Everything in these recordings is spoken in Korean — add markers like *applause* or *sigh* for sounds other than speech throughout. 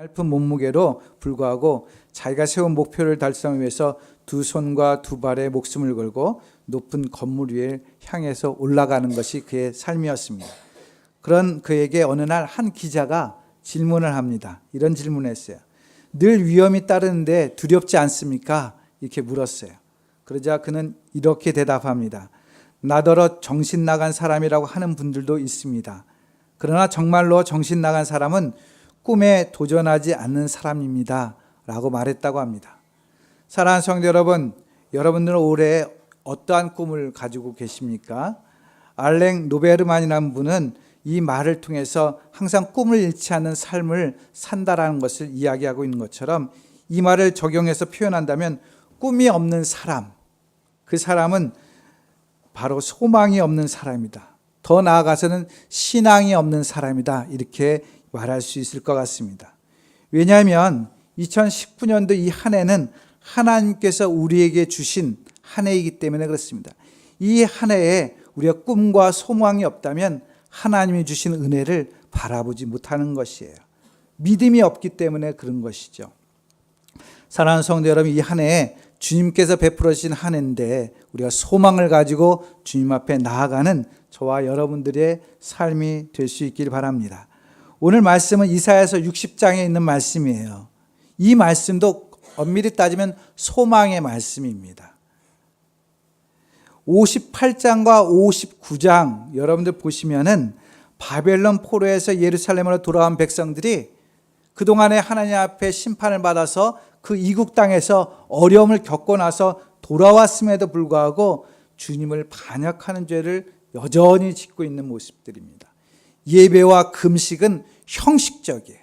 얇은 몸무게로 불구하고 자기가 세운 목표를 달성하기 위해서 두 손과 두 발에 목숨을 걸고 높은 건물 위에 향해서 올라가는 것이 그의 삶이었습니다. 그런 그에게 어느 날 한 기자가 질문을 합니다. 이런 질문을 했어요. 늘 위험이 따르는데 두렵지 않습니까? 이렇게 물었어요. 그러자 그는 이렇게 대답합니다. 나더러 정신 나간 사람이라고 하는 분들도 있습니다. 그러나 정말로 정신 나간 사람은 꿈에 도전하지 않는 사람입니다. 라고 말했다고 합니다. 사랑하는 성도 여러분, 여러분들은 올해 어떠한 꿈을 가지고 계십니까? 알랭 노베르만이라는 분은 이 말을 통해서 항상 꿈을 잃지 않는 삶을 산다라는 것을 이야기하고 있는 것처럼 이 말을 적용해서 표현한다면 꿈이 없는 사람, 그 사람은 바로 소망이 없는 사람이다. 더 나아가서는 신앙이 없는 사람이다. 이렇게 말할 수 있을 것 같습니다. 왜냐하면 2019년도 이 한 해는 하나님께서 우리에게 주신 한 해이기 때문에 그렇습니다. 이 한 해에 우리가 꿈과 소망이 없다면 하나님이 주신 은혜를 바라보지 못하는 것이에요. 믿음이 없기 때문에 그런 것이죠. 사랑하는 성도 여러분, 이 한 해에 주님께서 베풀어 주신 한 해인데 우리가 소망을 가지고 주님 앞에 나아가는 저와 여러분들의 삶이 될 수 있길 바랍니다. 오늘 말씀은 이사야서 60장에 있는 말씀이에요. 이 말씀도 엄밀히 따지면 소망의 말씀입니다. 58장과 59장 여러분들 보시면은 바벨론 포로에서 예루살렘으로 돌아온 백성들이 그동안에 하나님 앞에 심판을 받아서 그 이국 땅에서 어려움을 겪고 나서 돌아왔음에도 불구하고 주님을 반역하는 죄를 여전히 짓고 있는 모습들입니다. 예배와 금식은 형식적이에요.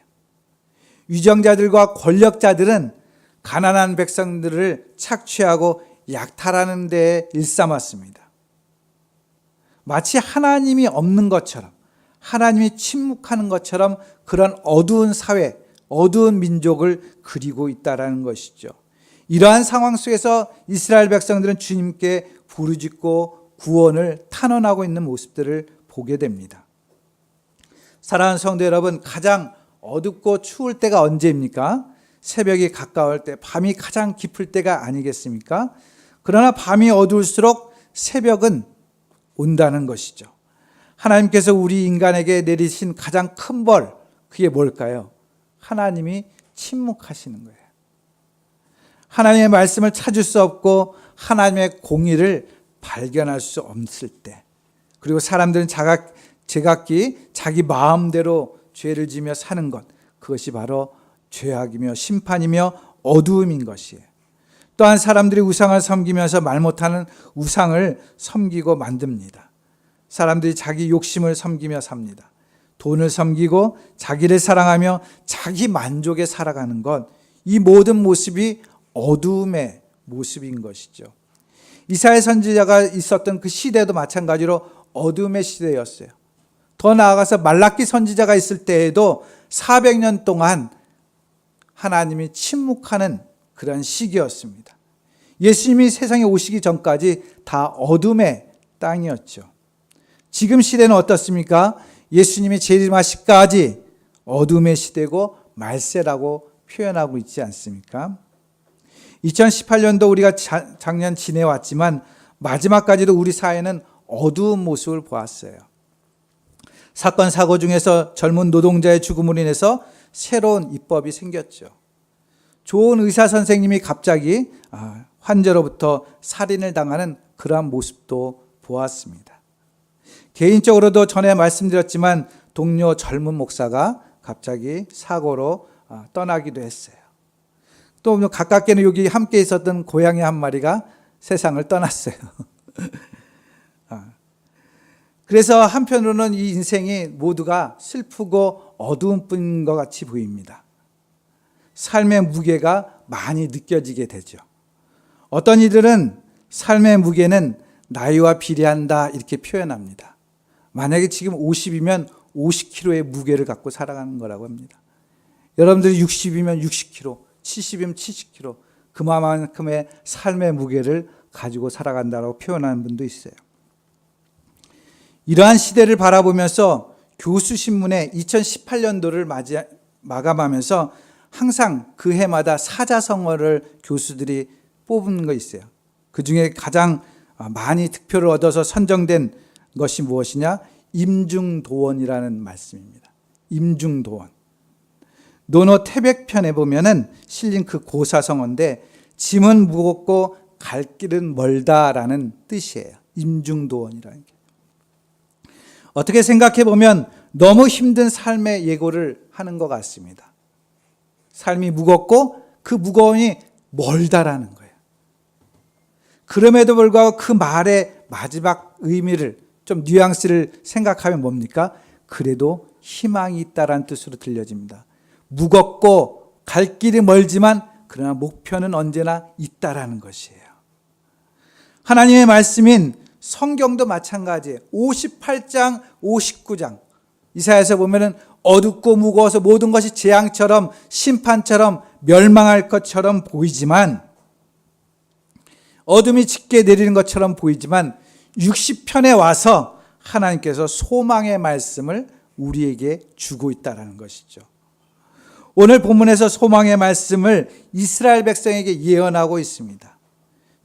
위정자들과 권력자들은 가난한 백성들을 착취하고 약탈하는 데 일삼았습니다. 마치 하나님이 없는 것처럼 하나님이 침묵하는 것처럼 그런 어두운 사회, 어두운 민족을 그리고 있다라는 것이죠. 이러한 상황 속에서 이스라엘 백성들은 주님께 부르짖고 구원을 탄원하고 있는 모습들을 보게 됩니다. 사랑하는 성도 여러분, 가장 어둡고 추울 때가 언제입니까? 새벽이 가까울 때, 밤이 가장 깊을 때가 아니겠습니까? 그러나 밤이 어두울수록 새벽은 온다는 것이죠. 하나님께서 우리 인간에게 내리신 가장 큰 벌, 그게 뭘까요? 하나님이 침묵하시는 거예요. 하나님의 말씀을 찾을 수 없고 하나님의 공의를 발견할 수 없을 때, 그리고 사람들은 자각, 제각기 자기 마음대로 죄를 지며 사는 것, 그것이 바로 죄악이며 심판이며 어두움인 것이에요. 또한 사람들이 우상을 섬기면서 말 못하는 우상을 섬기고 만듭니다. 사람들이 자기 욕심을 섬기며 삽니다. 돈을 섬기고 자기를 사랑하며 자기 만족에 살아가는 것, 이 모든 모습이 어두움의 모습인 것이죠. 이사야 선지자가 있었던 그 시대도 마찬가지로 어둠의 시대였어요. 더 나아가서 말라기 선지자가 있을 때에도 400년 동안 하나님이 침묵하는 그런 시기였습니다. 예수님이 세상에 오시기 전까지 다 어둠의 땅이었죠. 지금 시대는 어떻습니까? 예수님이 재림하시까지 어둠의 시대고 말세라고 표현하고 있지 않습니까? 2018년도 우리가 자, 작년 지내왔지만 마지막까지도 우리 사회는 어두운 모습을 보았어요. 사건 사고 중에서 젊은 노동자의 죽음으로 인해서 새로운 입법이 생겼죠. 좋은 의사 선생님이 갑자기 아, 환자로부터 살인을 당하는 그러한 모습도 보았습니다. 개인적으로도 전에 말씀드렸지만 동료 젊은 목사가 갑자기 사고로 아, 떠나기도 했어요. 또 가깝게는 여기 함께 있었던 고양이 한 마리가 세상을 떠났어요. *laughs* 아, 그래서 한편으로는 이 인생이 모두가 슬프고 어두운 뿐인 것 같이 보입니다. 삶의 무게가 많이 느껴지게 되죠. 어떤 이들은 삶의 무게는 나이와 비례한다 이렇게 표현합니다. 만약에 지금 50이면 50kg의 무게를 갖고 살아가는 거라고 합니다. 여러분들이 60이면 60kg, 70이면 70kg, 그만큼의 삶의 무게를 가지고 살아간다고 표현하는 분도 있어요. 이러한 시대를 바라보면서 교수 신문에 2018년도를 맞이 마감하면서 항상 그 해마다 사자성어를 교수들이 뽑은 거 있어요. 그 중에 가장 많이 득표를 얻어서 선정된 것이 무엇이냐? 임중도원이라는 말씀입니다. 임중도원. 논어 태백편에 보면은 실린 그 고사성어인데 짐은 무겁고 갈 길은 멀다라는 뜻이에요. 임중도원이라는 게. 어떻게 생각해 보면 너무 힘든 삶의 예고를 하는 것 같습니다. 삶이 무겁고 그 무거움이 멀다라는 거예요. 그럼에도 불구하고 그 말의 마지막 의미를 좀 뉘앙스를 생각하면 뭡니까? 그래도 희망이 있다라는 뜻으로 들려집니다. 무겁고 갈 길이 멀지만 그러나 목표는 언제나 있다라는 것이에요. 하나님의 말씀인 성경도 마찬가지예요. 58장, 59장. 이사야에서 보면은 어둡고 무거워서 모든 것이 재앙처럼 심판처럼 멸망할 것처럼 보이지만 어둠이 짙게 내리는 것처럼 보이지만 60편에 와서 하나님께서 소망의 말씀을 우리에게 주고 있다라는 것이죠. 오늘 본문에서 소망의 말씀을 이스라엘 백성에게 예언하고 있습니다.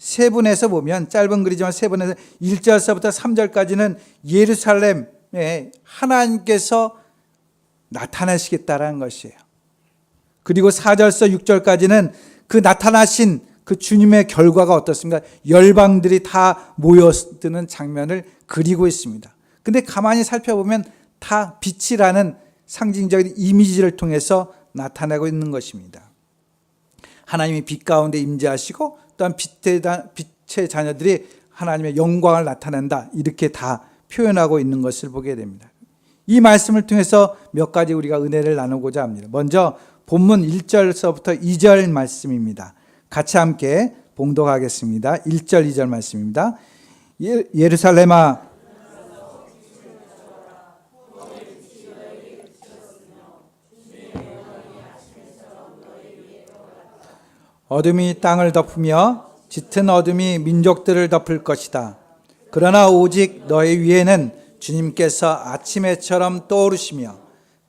세 분에서 보면 짧은 글이지만 세 분에서 1절서부터 3절까지는 예루살렘에 하나님께서 나타나시겠다라는 것이에요. 그리고 4절서 6절까지는 그 나타나신 그 주님의 결과가 어떻습니까? 열방들이 다 모여드는 장면을 그리고 있습니다. 근데 가만히 살펴보면 다 빛이라는 상징적인 이미지를 통해서 나타내고 있는 것입니다. 하나님이 빛 가운데 임재하시고 또한 빛의, 빛의 자녀들이 하나님의 영광을 나타낸다. 이렇게 다 표현하고 있는 것을 보게 됩니다. 이 말씀을 통해서 몇 가지 우리가 은혜를 나누고자 합니다. 먼저 본문 1절서부터 2절 말씀입니다. 같이 함께 봉독하겠습니다. 1절, 2절 말씀입니다. 예, 예루살렘아 어둠이 땅을 덮으며 짙은 어둠이 민족들을 덮을 것이다. 그러나 오직 너희 위에는 주님께서 아침에처럼 떠오르시며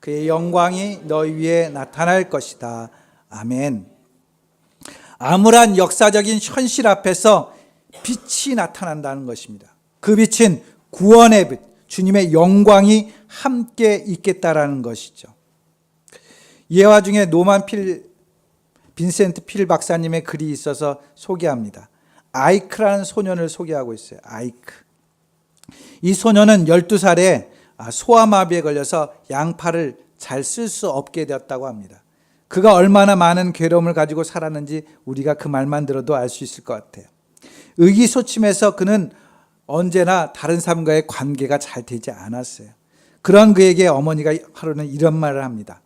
그의 영광이 너희 위에 나타날 것이다. 아멘. 암울한 역사적인 현실 앞에서 빛이 나타난다는 것입니다. 그 빛은 구원의 빛, 주님의 영광이 함께 있겠다라는 것이죠. 예화 중에 노만 필 빈센트 필 박사님의 글이 있어서 소개합니다. 아이크라는 소년을 소개하고 있어요. 아이크. 이 소년은 12살에 소아마비에 걸려서 양팔을 잘 쓸 수 없게 되었다고 합니다. 그가 얼마나 많은 괴로움을 가지고 살았는지 우리가 그 말만 들어도 알 수 있을 것 같아요. 의기소침해서 그는 언제나 다른 사람과의 관계가 잘 되지 않았어요. 그런 그에게 어머니가 하루는 이런 말을 합니다.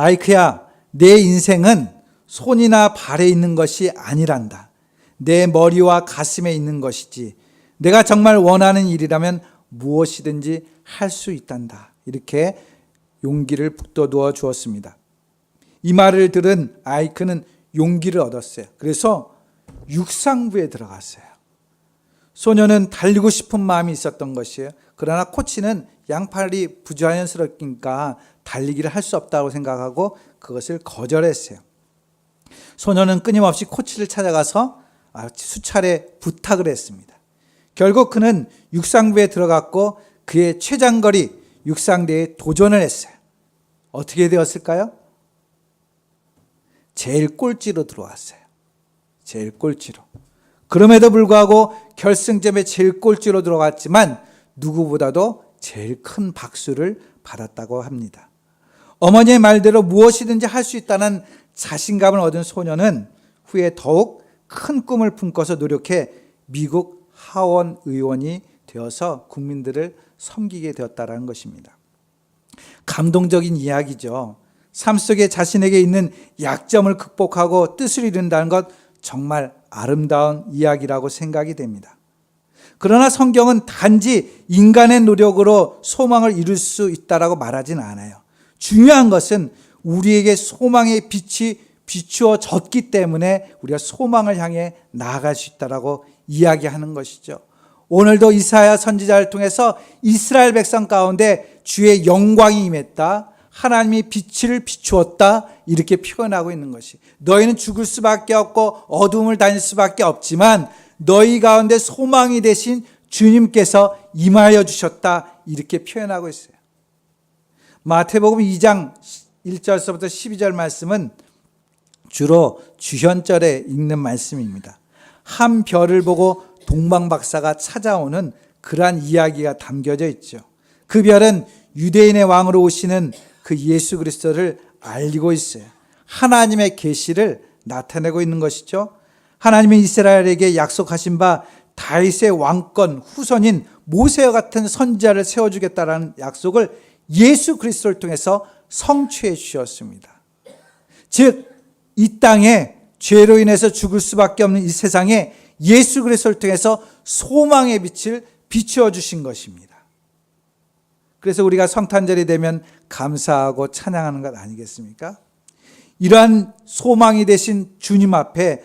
아이크야, 내 인생은 손이나 발에 있는 것이 아니란다. 내 머리와 가슴에 있는 것이지. 내가 정말 원하는 일이라면 무엇이든지 할 수 있단다. 이렇게 용기를 북돋워 주었습니다. 이 말을 들은 아이크는 용기를 얻었어요. 그래서 육상부에 들어갔어요. 소녀는 달리고 싶은 마음이 있었던 것이에요. 그러나 코치는 양팔이 부자연스럽니까 달리기를 할 수 없다고 생각하고 그것을 거절했어요. 소녀는 끊임없이 코치를 찾아가서 수차례 부탁을 했습니다. 결국 그는 육상부에 들어갔고 그의 최장거리 육상대에 도전을 했어요. 어떻게 되었을까요? 제일 꼴찌로 들어왔어요. 제일 꼴찌로. 그럼에도 불구하고 결승점에 제일 꼴찌로 들어갔지만 누구보다도 제일 큰 박수를 받았다고 합니다. 어머니의 말대로 무엇이든지 할 수 있다는 자신감을 얻은 소녀는 후에 더욱 큰 꿈을 품고서 노력해 미국 하원 의원이 되어서 국민들을 섬기게 되었다라는 것입니다. 감동적인 이야기죠. 삶 속에 자신에게 있는 약점을 극복하고 뜻을 이룬다는 것 정말 아름다운 이야기라고 생각이 됩니다. 그러나 성경은 단지 인간의 노력으로 소망을 이룰 수 있다라고 말하진 않아요. 중요한 것은 우리에게 소망의 빛이 비추어졌기 때문에 우리가 소망을 향해 나아갈 수 있다라고 이야기하는 것이죠. 오늘도 이사야 선지자를 통해서 이스라엘 백성 가운데 주의 영광이 임했다. 하나님이 빛을 비추었다. 이렇게 표현하고 있는 것이. 너희는 죽을 수밖에 없고 어둠을 다닐 수밖에 없지만 너희 가운데 소망이 되신 주님께서 임하여 주셨다. 이렇게 표현하고 있어요. 마태복음 2장 1절서부터 12절 말씀은 주로 주현절에 읽는 말씀입니다. 한 별을 보고 동방박사가 찾아오는 그러한 이야기가 담겨져 있죠. 그 별은 유대인의 왕으로 오시는 그 예수 그리스도를 알리고 있어요. 하나님의 계시를 나타내고 있는 것이죠. 하나님이 이스라엘에게 약속하신 바 다윗의 왕권 후손인 모세와 같은 선지자를 세워주겠다라는 약속을 예수 그리스도를 통해서 성취해 주셨습니다. 즉, 이 땅에 죄로 인해서 죽을 수밖에 없는 이 세상에 예수 그리스도를 통해서 소망의 빛을 비추어 주신 것입니다. 그래서 우리가 성탄절이 되면 감사하고 찬양하는 것 아니겠습니까? 이러한 소망이 되신 주님 앞에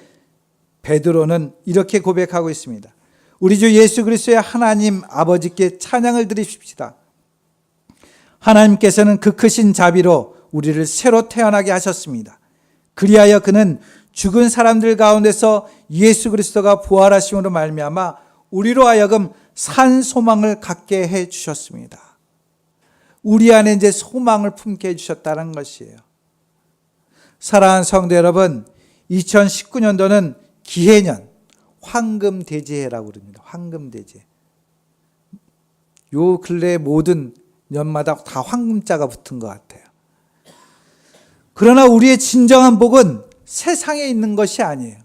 베드로는 이렇게 고백하고 있습니다. 우리 주 예수 그리스도의 하나님 아버지께 찬양을 드리십시다. 하나님께서는 그 크신 자비로 우리를 새로 태어나게 하셨습니다. 그리하여 그는 죽은 사람들 가운데서 예수 그리스도가 부활하심으로 말미암아 우리로 하여금 산 소망을 갖게 해 주셨습니다. 우리 안에 이제 소망을 품게 해 주셨다는 것이에요. 사랑하는 성도 여러분, 2019년도는 기해년, 황금대지해라고 그럽니다. 황금대지해. 요 근래 모든 년마다 다 황금자가 붙은 것 같아요. 그러나 우리의 진정한 복은 세상에 있는 것이 아니에요.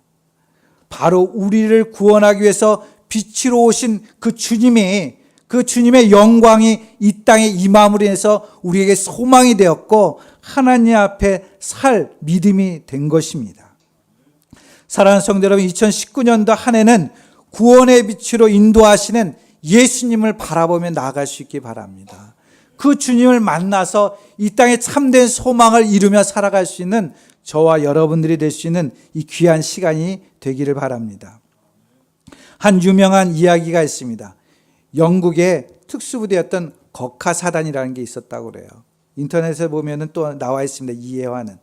바로 우리를 구원하기 위해서 빛으로 오신 그 주님이 그 주님의 영광이 이 땅에 임함으로 인해서 우리에게 소망이 되었고 하나님 앞에 살 믿음이 된 것입니다. 사랑하는 성도 여러분, 2019년도 한 해는 구원의 빛으로 인도하시는 예수님을 바라보며 나아갈 수 있기 바랍니다. 그 주님을 만나서 이 땅에 참된 소망을 이루며 살아갈 수 있는 저와 여러분들이 될 수 있는 이 귀한 시간이 되기를 바랍니다. 한 유명한 이야기가 있습니다. 영국의 특수부대였던 거카사단이라는 게 있었다고 그래요. 인터넷에 보면은 또 나와 있습니다. 이해화는.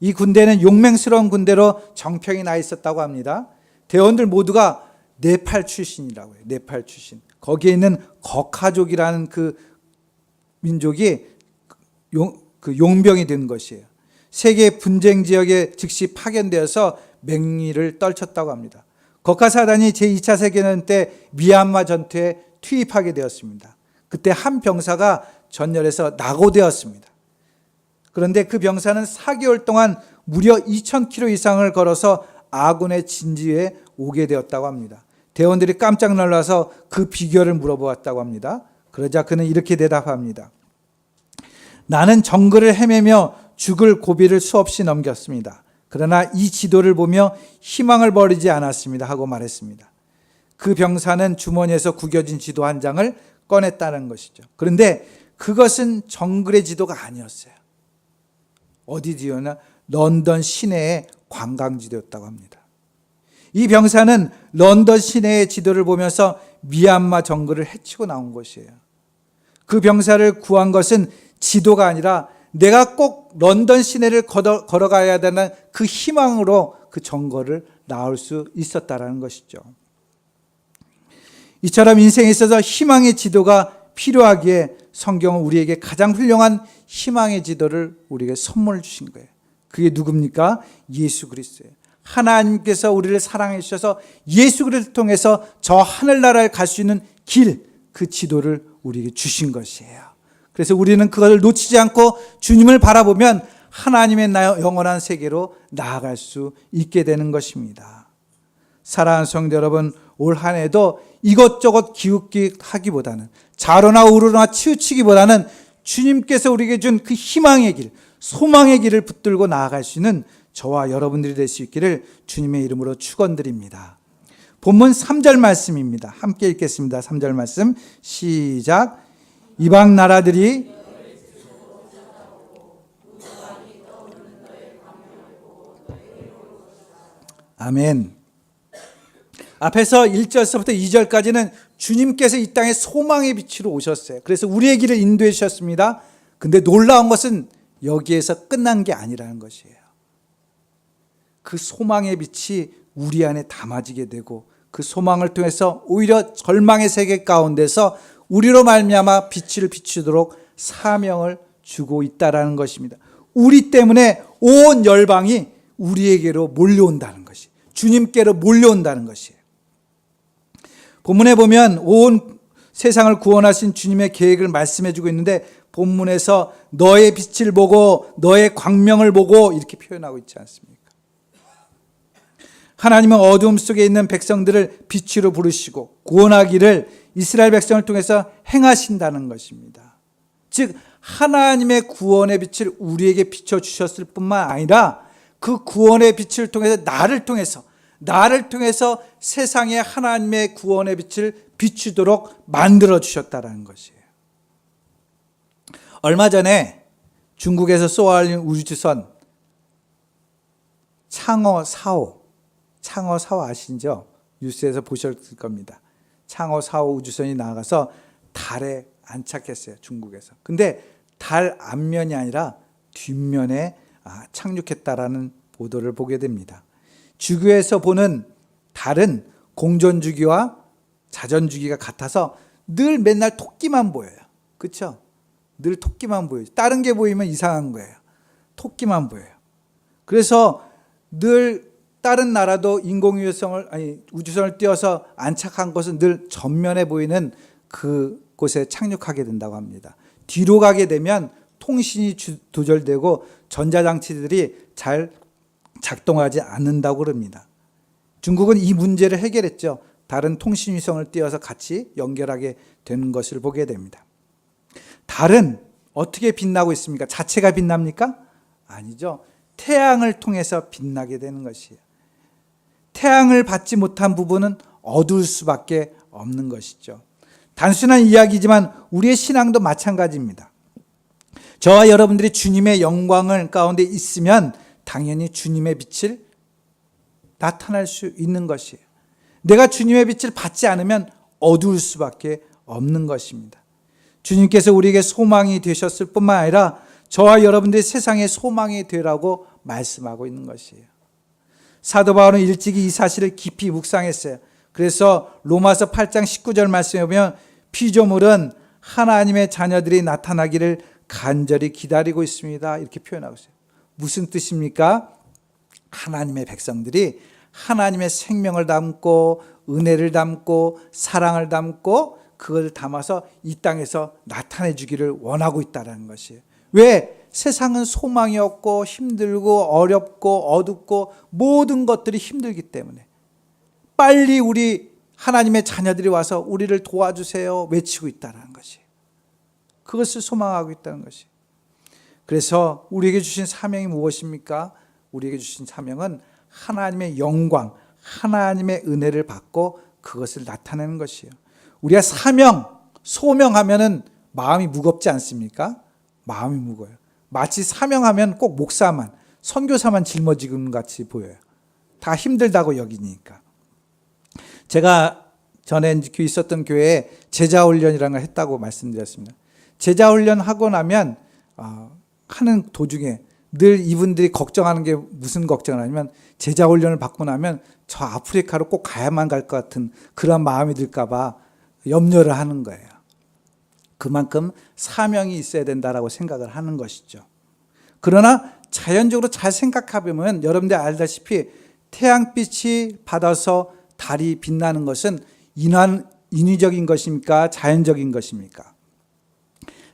이 군대는 용맹스러운 군대로 정평이 나 있었다고 합니다. 대원들 모두가 네팔 출신이라고 해요. 네팔 출신. 거기에 있는 거카족이라는 그 민족이 용, 그 용병이 된 것이에요. 세계 분쟁 지역에 즉시 파견되어서 맹리를 떨쳤다고 합니다. 거카사단이 제2차 세계대전 때 미얀마 전투에 투입하게 되었습니다. 그때 한 병사가 전열에서 낙오되었습니다. 그런데 그 병사는 4개월 동안 무려 2,000km 이상을 걸어서 아군의 진지에 오게 되었다고 합니다. 대원들이 깜짝 놀라서 그 비결을 물어보았다고 합니다. 그러자 그는 이렇게 대답합니다. 나는 정글을 헤매며 죽을 고비를 수없이 넘겼습니다. 그러나 이 지도를 보며 희망을 버리지 않았습니다. 하고 말했습니다. 그 병사는 주머니에서 구겨진 지도 한 장을 꺼냈다는 것이죠. 그런데 그것은 정글의 지도가 아니었어요. 어디 지도나 런던 시내의 관광 지도였다고 합니다. 이 병사는 런던 시내의 지도를 보면서 미얀마 정글을 헤치고 나온 것이에요. 그 병사를 구한 것은 지도가 아니라 내가 꼭 런던 시내를 걸어, 걸어 가야 되는 그 희망으로 그 정거를 나올 수 있었다라는 것이죠. 이처럼 인생에 있어서 희망의 지도가 필요하기에 성경은 우리에게 가장 훌륭한 희망의 지도를 우리에게 선물 주신 거예요. 그게 누굽니까? 예수 그리스도예요. 하나님께서 우리를 사랑해 주셔서 예수 그리스도를 통해서 저 하늘나라를 갈수 있는 길, 그 지도를 우리에게 주신 것이에요. 그래서 우리는 그것을 놓치지 않고 주님을 바라보면 하나님의 영원한 세계로 나아갈 수 있게 되는 것입니다. 사랑하는 성도 여러분, 올 한 해도 이것저것 기웃기 하기보다는 자로나 우르나 치우치기보다는 주님께서 우리에게 준 그 희망의 길, 소망의 길을 붙들고 나아갈 수 있는 저와 여러분들이 될 수 있기를 주님의 이름으로 축원드립니다. 본문 3절 말씀입니다. 함께 읽겠습니다. 3절 말씀 시작. 이방 나라들이 아멘. 앞에서 1절서부터 2절까지는 주님께서 이 땅에 소망의 빛으로 오셨어요. 그래서 우리의 길을 인도해 주셨습니다. 근데 놀라운 것은 여기에서 끝난 게 아니라는 것이에요. 그 소망의 빛이 우리 안에 담아지게 되고 그 소망을 통해서 오히려 절망의 세계 가운데서 우리로 말미암아 빛을 비추도록 사명을 주고 있다라는 것입니다. 우리 때문에 온 열방이 우리에게로 몰려온다는 것이 주님께로 몰려온다는 것이에요. 본문에 보면 온 세상을 구원하신 주님의 계획을 말씀해 주고 있는데 본문에서 너의 빛을 보고 너의 광명을 보고 이렇게 표현하고 있지 않습니까? 하나님은 어두움 속에 있는 백성들을 빛으로 부르시고 구원하기를 이스라엘 백성을 통해서 행하신다는 것입니다. 즉 하나님의 구원의 빛을 우리에게 비춰 주셨을 뿐만 아니라 그 구원의 빛을 통해서 나를 통해서 나를 통해서 세상에 하나님의 구원의 빛을 비추도록 만들어 주셨다라는 것이에요. 얼마 전에 중국에서 쏘아올린 우주선 창어 4호 창어 4호 아시죠? 뉴스에서 보셨을 겁니다. 창어 4호 우주선이 나가서 달에 안착했어요. 중국에서. 근데 달 앞면이 아니라 뒷면에 아, 착륙했다라는 보도를 보게 됩니다. 주교에서 보는 달은 공전 주기와 자전 주기가 같아서 늘 맨날 토끼만 보여요. 그렇죠? 늘 토끼만 보여요. 다른 게 보이면 이상한 거예요. 토끼만 보여요. 그래서 늘 다른 나라도 인공위성을 아니 우주선을 띄워서 안착한 것은 늘 전면에 보이는 그곳에 착륙하게 된다고 합니다. 뒤로 가게 되면 통신이 주- 두절되고 전자장치들이 잘 작동하지 않는다고 그럽니다. 중국은 이 문제를 해결했죠. 다른 통신위성을 띄워서 같이 연결하게 되는 것을 보게 됩니다. 달은 어떻게 빛나고 있습니까? 자체가 빛납니까? 아니죠. 태양을 통해서 빛나게 되는 것이에요. 태양을 받지 못한 부분은 어두울 수밖에 없는 것이죠. 단순한 이야기지만 우리의 신앙도 마찬가지입니다. 저와 여러분들이 주님의 영광을 가운데 있으면 당연히 주님의 빛을 나타날 수 있는 것이에요. 내가 주님의 빛을 받지 않으면 어두울 수밖에 없는 것입니다. 주님께서 우리에게 소망이 되셨을 뿐만 아니라 저와 여러분들이 세상의 소망이 되라고 말씀하고 있는 것이에요. 사도 바울은 일찍이 이 사실을 깊이 묵상했어요. 그래서 로마서 8장 19절 말씀에 보면 피조물은 하나님의 자녀들이 나타나기를 간절히 기다리고 있습니다. 이렇게 표현하고 있어요. 무슨 뜻입니까? 하나님의 백성들이 하나님의 생명을 담고 은혜를 담고 사랑을 담고 그걸 담아서 이 땅에서 나타내 주기를 원하고 있다는 것이에요. 왜? 세상은 소망이 없고 힘들고 어렵고 어둡고 모든 것들이 힘들기 때문에 빨리 우리 하나님의 자녀들이 와서 우리를 도와주세요 외치고 있다는 것이에요. 그것을 소망하고 있다는 것이에요. 그래서 우리에게 주신 사명이 무엇입니까? 우리에게 주신 사명은 하나님의 영광, 하나님의 은혜를 받고 그것을 나타내는 것이에요. 우리가 사명, 소명하면은 마음이 무겁지 않습니까? 마음이 무거워요. 마치 사명하면 꼭 목사만, 선교사만 짊어지는 같이 보여요. 다 힘들다고 여기니까. 제가 전에 있었던 교회에 제자 훈련이라는 걸 했다고 말씀드렸습니다. 제자 훈련 하고 나면 어, 하는 도중에 늘 이분들이 걱정하는 게 무슨 걱정을 하냐면 제자 훈련을 받고 나면 저 아프리카로 꼭 가야만 갈 것 같은 그런 마음이 들까봐 염려를 하는 거예요. 그만큼 사명이 있어야 된다라고 생각을 하는 것이죠. 그러나 자연적으로 잘 생각해보면 여러분들 알다시피 태양빛이 받아서 달이 빛나는 것은 인한, 인위적인 것입니까? 자연적인 것입니까?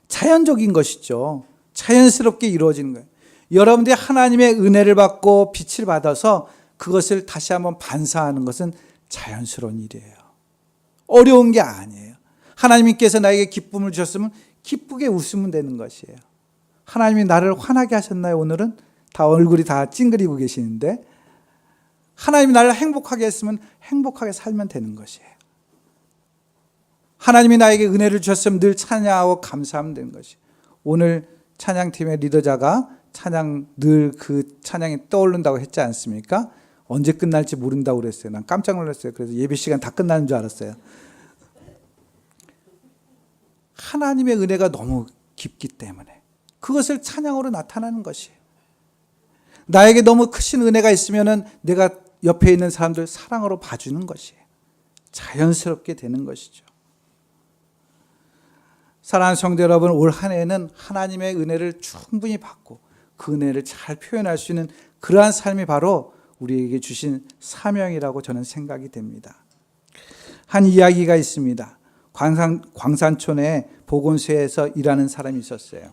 자연적인 것이죠. 자연스럽게 이루어지는 거예요. 여러분들이 하나님의 은혜를 받고 빛을 받아서 그것을 다시 한번 반사하는 것은 자연스러운 일이에요. 어려운 게 아니에요. 하나님께서 나에게 기쁨을 주셨으면 기쁘게 웃으면 되는 것이에요. 하나님이 나를 화나게 하셨나요, 오늘은? 다 얼굴이 다 찡그리고 계시는데. 하나님이 나를 행복하게 했으면 행복하게 살면 되는 것이에요. 하나님이 나에게 은혜를 주셨으면 늘 찬양하고 감사하면 되는 것이. 오늘 찬양팀의 리더자가 찬양 늘 그 찬양이 떠오른다고 했지 않습니까? 언제 끝날지 모른다고 그랬어요. 난 깜짝 놀랐어요. 그래서 예배 시간 다 끝나는 줄 알았어요. 하나님의 은혜가 너무 깊기 때문에 그것을 찬양으로 나타나는 것이에요. 나에게 너무 크신 은혜가 있으면은 내가 옆에 있는 사람들 사랑으로 봐주는 것이에요. 자연스럽게 되는 것이죠. 사랑하는 성도 여러분, 올 한 해는 하나님의 은혜를 충분히 받고 그 은혜를 잘 표현할 수 있는 그러한 삶이 바로 우리에게 주신 사명이라고 저는 생각이 됩니다. 한 이야기가 있습니다. 광산, 광산촌에 보건소에서 일하는 사람이 있었어요.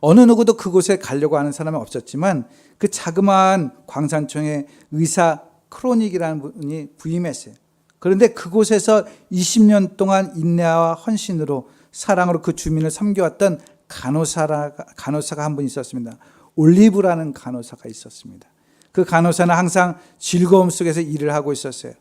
어느 누구도 그곳에 가려고 하는 사람은 없었지만 그 자그마한 광산촌에 의사 크로닉이라는 분이 부임했어요. 그런데 그곳에서 20년 동안 인내와 헌신으로 사랑으로 그 주민을 섬겨왔던 간호사가, 간호사가 한 분 있었습니다. 올리브라는 간호사가 있었습니다. 그 간호사는 항상 즐거움 속에서 일을 하고 있었어요.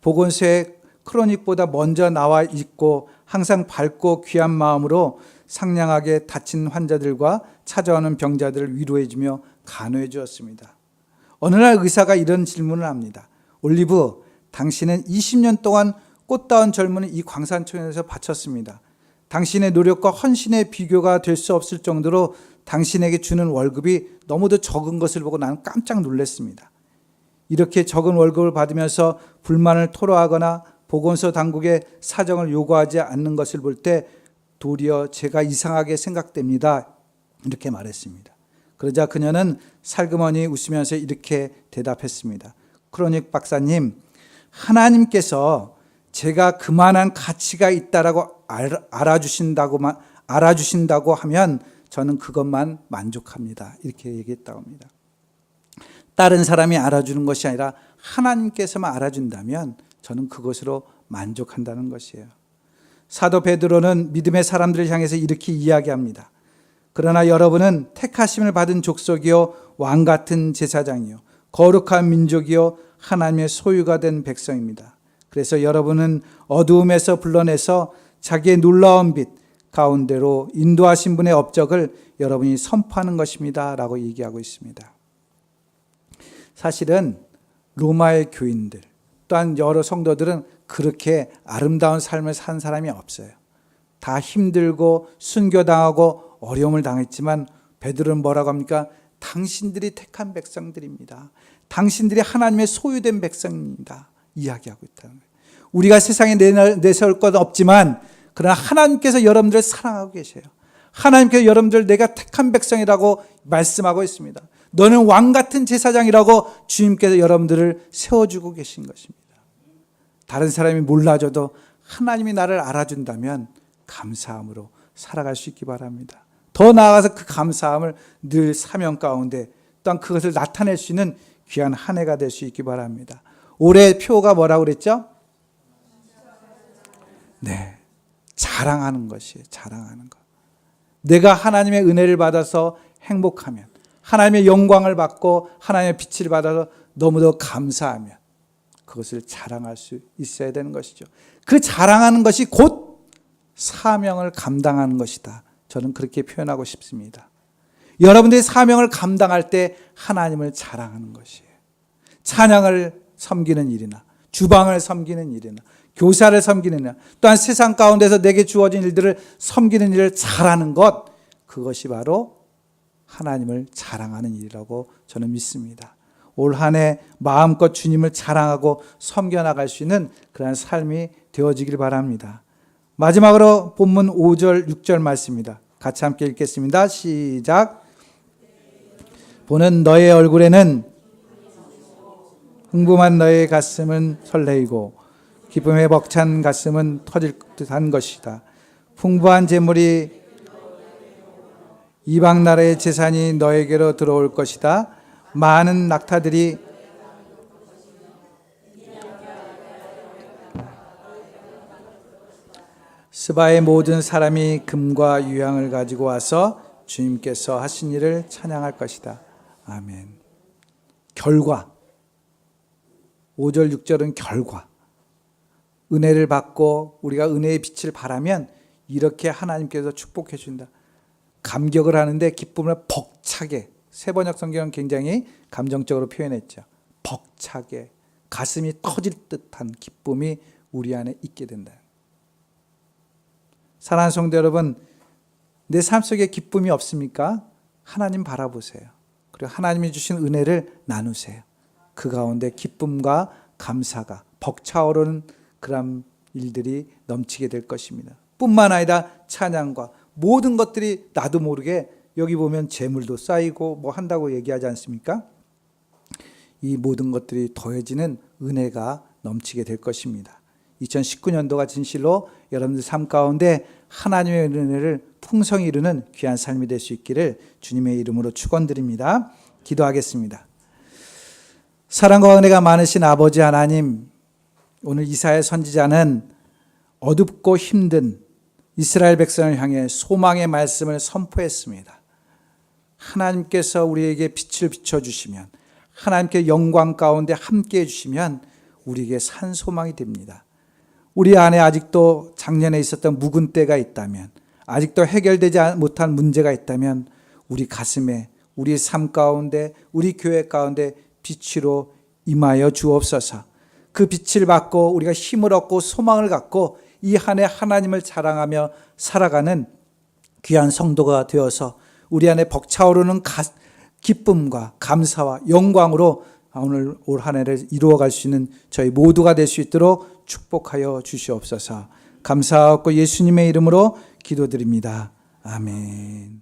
보건소에 크로닉보다 먼저 나와 있고 항상 밝고 귀한 마음으로 상냥하게 다친 환자들과 찾아오는 병자들을 위로해주며 간호해 주었습니다. 어느 날 의사가 이런 질문을 합니다. 올리브, 당신은 20년 동안 꽃다운 젊음을 이 광산촌에서 바쳤습니다. 당신의 노력과 헌신의 비교가 될 수 없을 정도로 당신에게 주는 월급이 너무도 적은 것을 보고 나는 깜짝 놀랐습니다. 이렇게 적은 월급을 받으면서 불만을 토로하거나 보건소 당국에 사정을 요구하지 않는 것을 볼 때 도리어 제가 이상하게 생각됩니다. 이렇게 말했습니다. 그러자 그녀는 살그머니 웃으면서 이렇게 대답했습니다. 크로닉 박사님, 하나님께서 제가 그만한 가치가 있다라고 알아주신다고만 알아주신다고 하면 저는 그것만 만족합니다. 이렇게 얘기했다고 합니다. 다른 사람이 알아주는 것이 아니라 하나님께서만 알아준다면 저는 그것으로 만족한다는 것이에요. 사도 베드로는 믿음의 사람들을 향해서 이렇게 이야기합니다. 그러나 여러분은 택하심을 받은 족속이요 왕 같은 제사장이요 거룩한 민족이요 하나님의 소유가 된 백성입니다. 그래서 여러분은 어두움에서 불러내서 자기의 놀라운 빛 가운데로 인도하신 분의 업적을 여러분이 선포하는 것입니다. 라고 얘기하고 있습니다. 사실은 로마의 교인들 또한 여러 성도들은 그렇게 아름다운 삶을 산 사람이 없어요. 다 힘들고 순교당하고 어려움을 당했지만 베드로는 뭐라고 합니까? 당신들이 택한 백성들입니다. 당신들이 하나님의 소유된 백성입니다. 이야기하고 있다는 거예요. 우리가 세상에 내세울 것 없지만 그러나 하나님께서 여러분들을 사랑하고 계세요. 하나님께서 여러분들 내가 택한 백성이라고 말씀하고 있습니다. 너는 왕 같은 제사장이라고 주님께서 여러분들을 세워주고 계신 것입니다. 다른 사람이 몰라줘도 하나님이 나를 알아준다면 감사함으로 살아갈 수 있기 바랍니다. 더 나아가서 그 감사함을 늘 사명 가운데 또한 그것을 나타낼 수 있는 귀한 한 해가 될 수 있기 바랍니다. 올해 표가 뭐라고 그랬죠? 네. 자랑하는 것이에요. 자랑하는 것. 내가 하나님의 은혜를 받아서 행복하면, 하나님의 영광을 받고 하나님의 빛을 받아서 너무도 감사하면 그것을 자랑할 수 있어야 되는 것이죠. 그 자랑하는 것이 곧 사명을 감당하는 것이다. 저는 그렇게 표현하고 싶습니다. 여러분들이 사명을 감당할 때 하나님을 자랑하는 것이에요. 찬양을 섬기는 일이나 주방을 섬기는 일이나 교사를 섬기는 일, 또한 세상 가운데서 내게 주어진 일들을 섬기는 일을 잘하는 것 그것이 바로 하나님을 자랑하는 일이라고 저는 믿습니다. 올 한 해 마음껏 주님을 자랑하고 섬겨 나갈 수 있는 그러한 삶이 되어지길 바랍니다. 마지막으로 본문 5절 6절 말씀입니다. 같이 함께 읽겠습니다. 시작. 보는 너의 얼굴에는 흥분한 너의 가슴은 설레이고 기쁨에 벅찬 가슴은 터질 듯한 것이다. 풍부한 재물이 이방 나라의 재산이 너에게로 들어올 것이다. 많은 낙타들이 스바의 모든 사람이 금과 유향을 가지고 와서 주님께서 하신 일을 찬양할 것이다. 아멘. 결과. 5절, 6절은 결과. 은혜를 받고 우리가 은혜의 빛을 바라면 이렇게 하나님께서 축복해 준다. 감격을 하는데 기쁨을 벅차게 세번역 성경은 굉장히 감정적으로 표현했죠. 벅차게 가슴이 터질 듯한 기쁨이 우리 안에 있게 된다. 사랑하는 성도 여러분, 내 삶 속에 기쁨이 없습니까? 하나님 바라보세요. 그리고 하나님이 주신 은혜를 나누세요. 그 가운데 기쁨과 감사가 벅차오르는 그런 일들이 넘치게 될 것입니다. 뿐만 아니라 찬양과 모든 것들이 나도 모르게 여기 보면 재물도 쌓이고 뭐 한다고 얘기하지 않습니까? 이 모든 것들이 더해지는 은혜가 넘치게 될 것입니다. 2019년도가 진실로 여러분들 삶 가운데 하나님의 은혜를 풍성히 이루는 귀한 삶이 될 수 있기를 주님의 이름으로 축원드립니다. 기도하겠습니다. 사랑과 은혜가 많으신 아버지 하나님, 오늘 이사의 선지자는 어둡고 힘든 이스라엘 백성을 향해 소망의 말씀을 선포했습니다. 하나님께서 우리에게 빛을 비춰주시면, 하나님께 영광 가운데 함께 해주시면 우리에게 산 소망이 됩니다. 우리 안에 아직도 작년에 있었던 묵은 때가 있다면, 아직도 해결되지 못한 문제가 있다면, 우리 가슴에, 우리 삶 가운데, 우리 교회 가운데 빛으로 임하여 주옵소서. 그 빛을 받고 우리가 힘을 얻고 소망을 갖고 이 한 해 하나님을 자랑하며 살아가는 귀한 성도가 되어서 우리 안에 벅차오르는 가- 기쁨과 감사와 영광으로 오늘 올 한 해를 이루어갈 수 있는 저희 모두가 될 수 있도록 축복하여 주시옵소서. 감사하고 예수님의 이름으로 기도드립니다. 아멘.